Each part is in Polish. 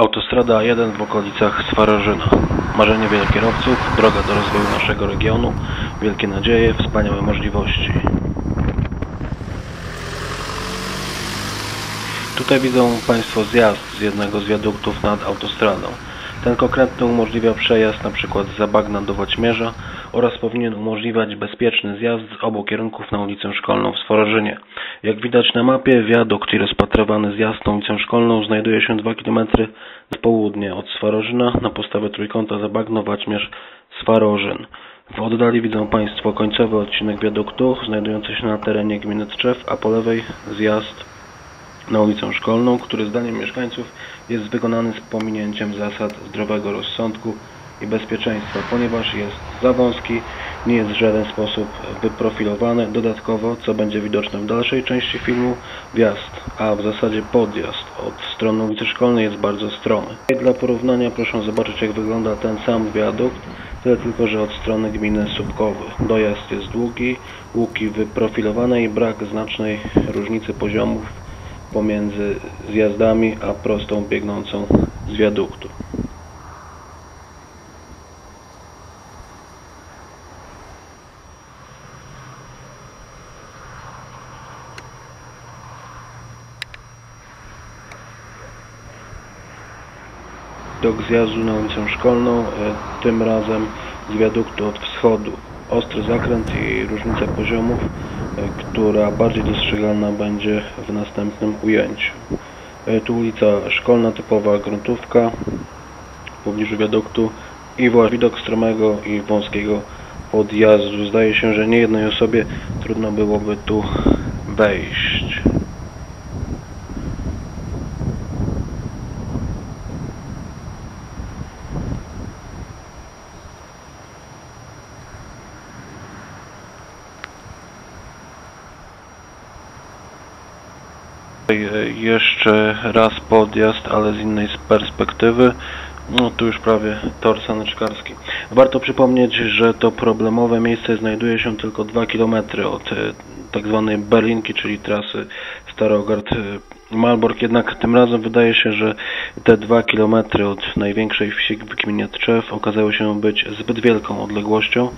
Autostrada A1 w okolicach Swarożyna. Marzenie wielu kierowców, droga do rozwoju naszego regionu, wielkie nadzieje, wspaniałe możliwości. Tutaj widzą Państwo zjazd z jednego z wiaduktów nad autostradą. Ten konkretny umożliwia przejazd np. z Zabagna do Woćmierza oraz powinien umożliwiać bezpieczny zjazd z obu kierunków na ulicę Szkolną w Swarożynie. Jak widać na mapie, wiadukt i rozpatrywany zjazd na ulicę Szkolną znajduje się 2 km z południa od Swarożyna na podstawie trójkąta Zabagno, Waćmierz, Swarożyn. W oddali widzą Państwo końcowy odcinek wiaduktu znajdujący się na terenie gminy Tczew, a po lewej zjazd na ulicę Szkolną, który zdaniem mieszkańców jest wykonany z pominięciem zasad zdrowego rozsądku i bezpieczeństwa, ponieważ jest za wąski, nie jest w żaden sposób wyprofilowany. Dodatkowo, co będzie widoczne w dalszej części filmu, wjazd, a w zasadzie podjazd od strony ulicy Szkolnej jest bardzo stromy. Dla porównania proszę zobaczyć jak wygląda ten sam wiadukt, tyle tylko, że od strony gminy Subkowy. Dojazd jest długi, łuki wyprofilowane i brak znacznej różnicy poziomów pomiędzy zjazdami a prostą biegnącą z wiaduktu. Dok zjazdu na ulicę Szkolną, e, tym razem z wiaduktu od wschodu. Ostry zakręt i różnica poziomów, e, która bardziej dostrzegalna będzie w następnym ujęciu. E, Tu ulica Szkolna, typowa gruntówka w pobliżu wiaduktu i właśnie widok stromego i wąskiego podjazdu. Zdaje się, że niejednej osobie trudno byłoby tu wejść. Tutaj, e, Jeszcze raz podjazd, ale z innej perspektywy. No tu już prawie tor saneczkarski. Warto przypomnieć, że to problemowe miejsce znajduje się tylko 2 km od e, tak zwanej Berlinki, czyli trasy Starogard-Malbork. Jednak tym razem wydaje się, że te 2 km od największej wsi w gminie Tczew okazały się być zbyt wielką odległością,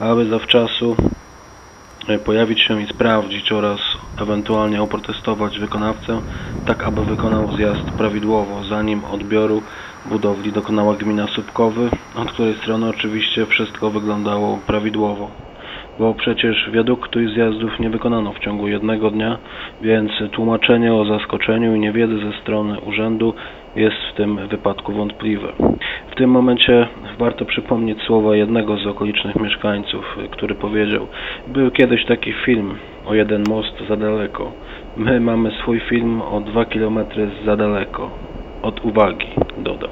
aby zawczasu e, pojawić się i sprawdzić oraz ewentualnie oprotestować wykonawcę, tak aby wykonał zjazd prawidłowo, zanim odbioru budowli dokonała gmina Subkowy, od której strony oczywiście wszystko wyglądało prawidłowo. Bo przecież wiaduktu i zjazdów nie wykonano w ciągu jednego dnia, więc tłumaczenie o zaskoczeniu i niewiedzy ze strony urzędu jest w tym wypadku wątpliwe. W tym momencie warto przypomnieć słowa jednego z okolicznych mieszkańców, który powiedział: Był kiedyś taki film o jeden most za daleko. My mamy swój film o dwa kilometry za daleko. Od uwagi, dodał.